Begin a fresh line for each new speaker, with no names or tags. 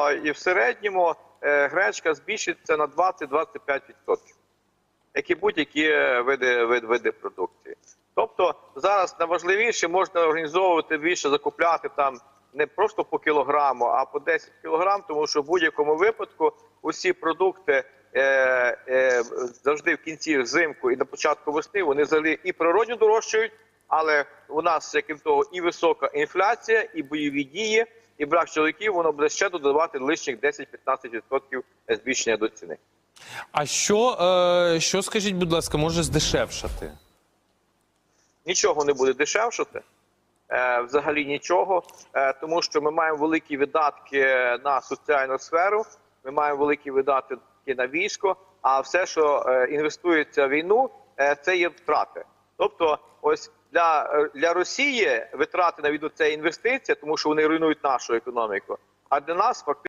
то і в середньому е, гречка збільшиться на 20-25%, як і будь-які е, види, види продукції. Тобто зараз найважливіше можна організовувати більше, закупляти там не просто по кілограму, а по 10 кілограм, тому що в будь-якому випадку усі продукти е, е, завжди в кінці взимку і на початку весни вони взагалі і природньо дорожчають, але у нас, яким того, і висока інфляція, і бойові дії, і брак чоловіків, воно буде ще додавати лишніх 10-15% збільшення до ціни.
А що, е, що скажіть, будь ласка, може здешевшати?
нічого не буде дешевшати. е, Взагалі нічого, е, тому що ми маємо великі видатки на соціальну сферу, ми маємо великі видатки на військо. А все, що е, інвестується в війну, це є втрати. Тобто, ось для, е, для Росії витрати на війну це інвестиція, тому що вони руйнують нашу економіку. А для нас фактично.